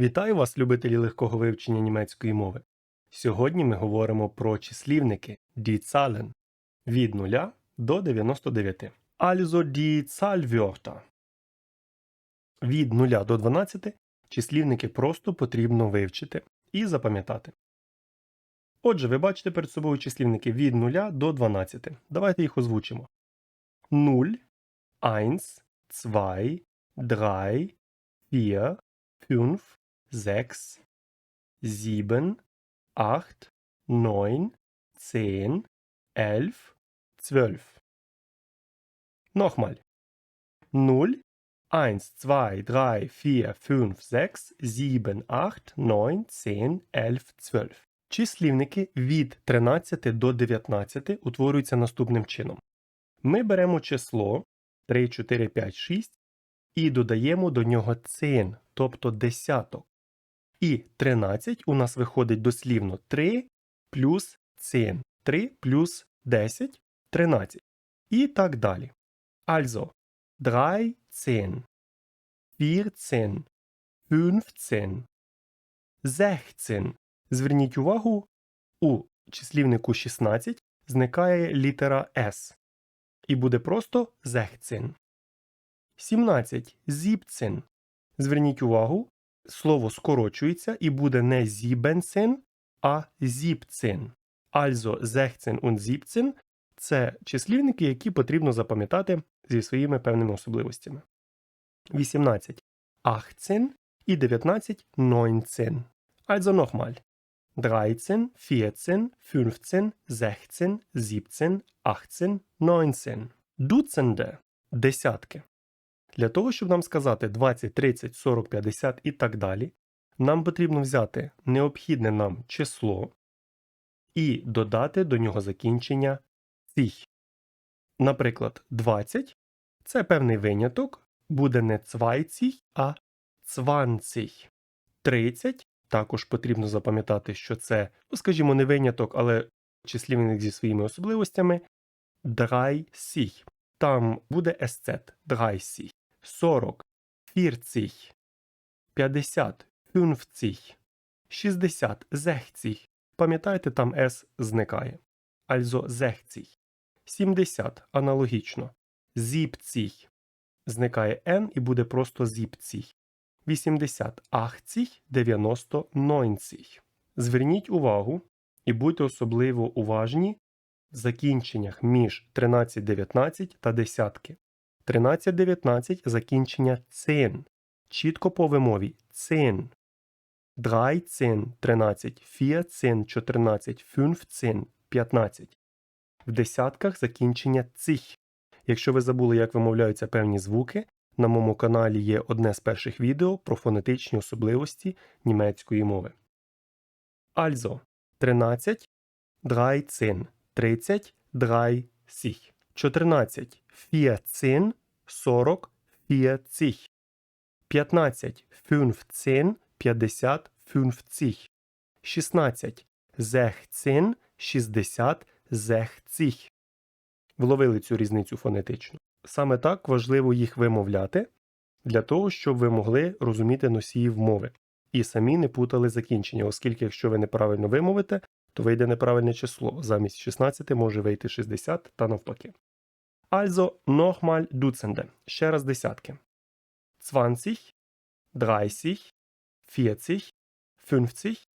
Вітаю вас, любителі легкого вивчення німецької мови. Сьогодні ми говоримо про числівники die Zahlen від 0 до 99. Also die Zahlwörter. Від 0 до 12 числівники просто потрібно вивчити і запам'ятати. Отже, ви бачите перед собою числівники від 0 до 12. Давайте їх озвучимо. 0, 1, 2, 3, 4, 5, 6, 7, 8, 9, 10, 11, 12. Nochmal. 0, 1, 2, 3, 4, 5, 6, 7, 8, 9, 10, 11, 12. Числівники від 13 до 19 утворюються наступним чином. Ми беремо число 3, 4, 5, 6 і додаємо до нього цин, тобто десяток. І 13 у нас виходить дослівно 3 плюс цин. 3 плюс 10 13. І так далі. Also 13, 14, 15, 16. Зверніть увагу, у числівнику 16 зникає літера S. І буде просто 16. 17. 17. Зверніть увагу, слово скорочується і буде не зібенсен, а зіпцин. Also 16 und 17 – це числівники, які потрібно запам'ятати зі своїми певними особливостями. 18 18 і 19 19. Also nochmal. 13, 14, 15, 16, 17, 18, 19. Дуценде – десятки. Для того, щоб нам сказати 20, 30, 40, 50 і так далі, нам потрібно взяти необхідне нам число і додати до нього закінчення цих. Наприклад, 20 це певний виняток, буде не цвайціх, а цванціх. 30 також потрібно запам'ятати, що це, ну скажімо, не виняток, але числівник зі своїми особливостями драйсіх. Там буде есцет драйсіх. 40, 40, 50, 50, 60, 60. Пам'ятаєте, там S зникає. Also 60. 70 аналогічно. 70. Зникає N і буде просто 70. 80, 80, 90, 90. Зверніть увагу і будьте особливо уважні в закінченнях між 13, 19 та десятки. 13-19 закінчення цин. Чітко по вимові цин. 13, 13, 14, 14, 15, 15. В десятках закінчення цих. Якщо ви забули, як вимовляються певні звуки, на моєму каналі є одне з перших відео про фонетичні особливості німецької мови. Also 13, 13, 30, 30. 14, 14, 40, 40. 15, 15, 50, 50. 16, 16, 60, 60. Вловили цю різницю фонетичну. Саме так важливо їх вимовляти для того, щоб ви могли розуміти носіїв мови і самі не путали закінчення, оскільки, якщо ви неправильно вимовите, то вийде неправильне число. Замість 16 може вийти 60 та навпаки. Also nochmal Dutzende. Ще раз десятки. 20, 30, 40, 50,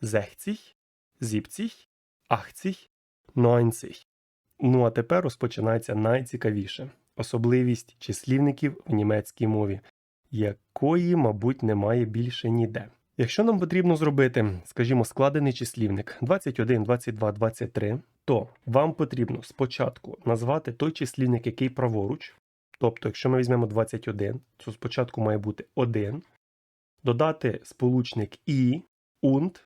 60, 70, 80, 90. Ну а тепер розпочинається найцікавіше особливість числівників в німецькій мові, якої, мабуть, немає більше ніде. Якщо нам потрібно зробити, скажімо, складений числівник 21, 22, 23, то вам потрібно спочатку назвати той числівник, який праворуч. Тобто, якщо ми візьмемо 21, то спочатку має бути 1, додати сполучник і, und,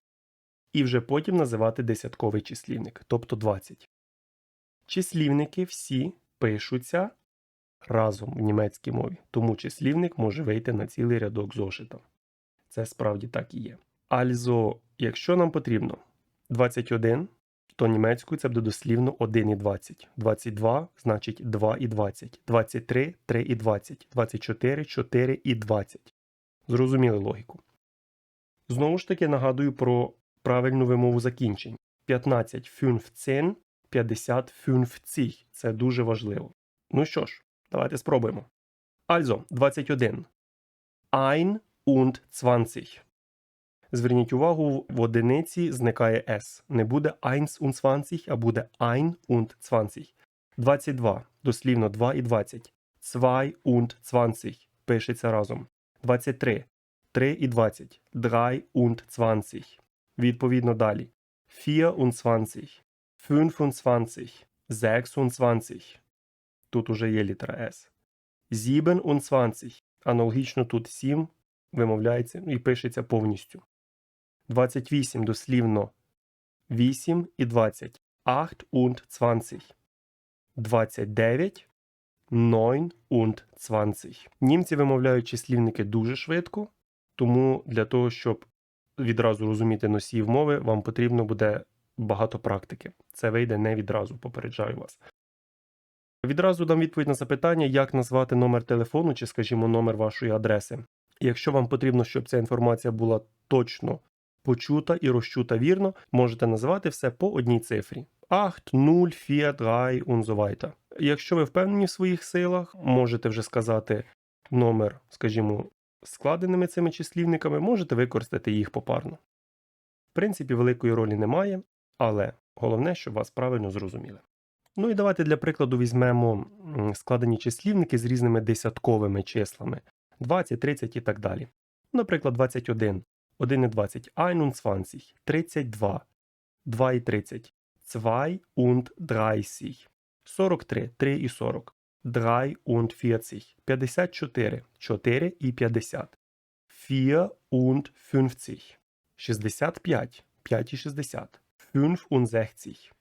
і вже потім називати десятковий числівник, тобто 20. Числівники всі пишуться разом в німецькій мові, тому числівник може вийти на цілий рядок зошита. Це справді так і є. Also, якщо нам потрібно 21, то німецькою це буде дослівно 1 і 20. 22 значить 2 і 20. 23 3 і 20. 24 4 і 20. Зрозуміли логіку. Знову ж таки нагадую про правильну вимову закінчень. 15 15, 50 50. Це дуже важливо. Ну що ж, давайте спробуємо. Also, 21. Ein und 20. Зверніть увагу, в одиниці зникає S. Не буде eins und 20, а буде ein und 20. 22. Дослівно 2 і 20. Zwei und 20. Пишеться разом. 23. 3 і 20. Drei und 20. Відповідно далі. 24. 25. 26. Тут уже є літера S. 27. Аналогічно тут 7 вимовляється і пишеться повністю. 28 дослівно 8 і 20. 8 und 20. 29 9 und 20. Німці вимовляють числівники дуже швидко, тому для того, щоб відразу розуміти носіїв мови, вам потрібно буде багато практики. Це вийде не відразу, попереджаю вас. Відразу дам відповідь на запитання, як назвати номер телефону чи, скажімо, номер вашої адреси. Якщо вам потрібно, щоб ця інформація була точно почута і розчута вірно, можете називати все по одній цифрі. 8, 0, 4, 3 und so weiter. Якщо ви впевнені в своїх силах, можете вже сказати номер, скажімо, складеними цими числівниками, можете використати їх попарно. В принципі, великої ролі немає, але головне, щоб вас правильно зрозуміли. Ну і давайте для прикладу візьмемо складені числівники з різними десятковими числами 20, 30 і так далі. Наприклад, 21, 1 і 20, 21, 32, 2 і 30, 2 und 30, 43, 3 і 40, 3 und 40, 54, 4 і 50, 4 und 50, 65, 5 і 60, 65,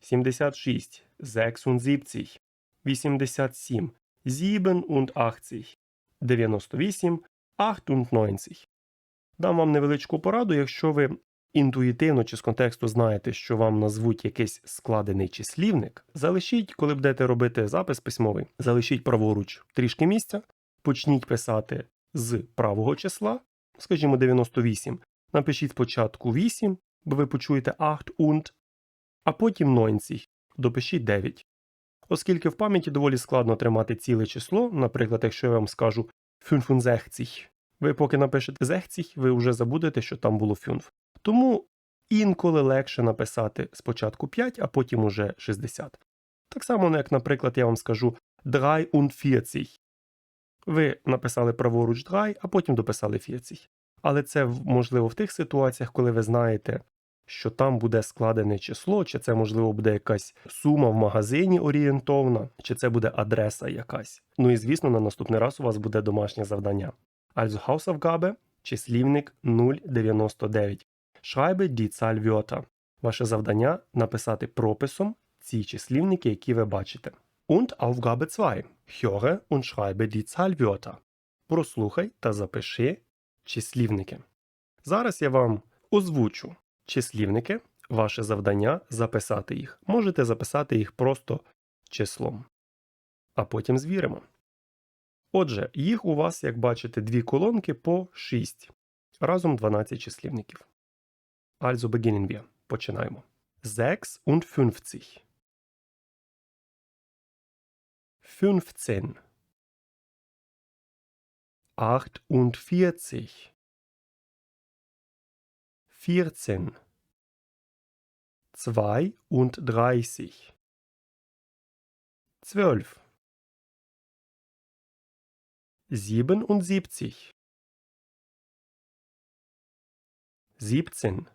76, 76, 87, 87, 98, 98. Дам вам невеличку пораду, якщо ви інтуїтивно чи з контексту знаєте, що вам назвуть якийсь складений числівник, залишіть, коли будете робити запис письмовий, залишіть праворуч трішки місця, почніть писати з правого числа, скажімо, 98. Напишіть спочатку 8, бо ви почуєте 8 und, а потім 90, допишіть 9. Оскільки в пам'яті доволі складно тримати ціле число, наприклад, якщо я вам скажу 65, ви поки напишете 60, ви вже забудете, що там було 5. Тому інколи легше написати спочатку 5, а потім уже 60. Так само, як, наприклад, я вам скажу 43. Ви написали праворуч 3, а потім дописали 40. Але це можливо в тих ситуаціях, коли ви знаєте, що там буде складене число, чи це, можливо, буде якась сума в магазині орієнтовна, чи це буде адреса якась. Ну і звісно, на наступний раз у вас буде домашнє завдання. Also Hausaufgabe – числівник 099. Schreibe die. Ваше завдання написати прописом ці числівники, які ви бачите. Und Aufgabe 2. Höre und schreibe die Zahlwörter. Прослухай та запиши числівники. Зараз я вам озвучу числівники. Ваше завдання записати їх. Можете записати їх просто числом. А потім звіримо. Отже, їх у вас, як бачите, дві колонки по 6. Разом 12 числівників. Also beginnen wir. Починаємо. 6 und 50. 15. 48. vierzehn. Zweiunddreißig. Zwölf. Siebenundsiebzig. Siebzehn.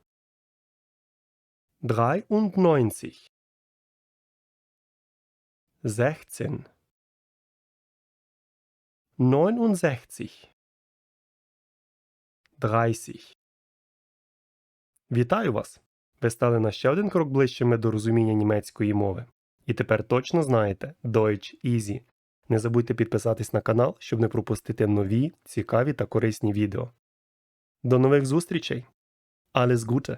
Dreiundneunzig. Sechzehn. Neunundsechzig. Dreißig. Вітаю вас! Ви стали на ще один крок ближчими до розуміння німецької мови. І тепер точно знаєте Deutsch Easy. Не забудьте підписатись на канал, щоб не пропустити нові, цікаві та корисні відео. До нових зустрічей! Alles Gute!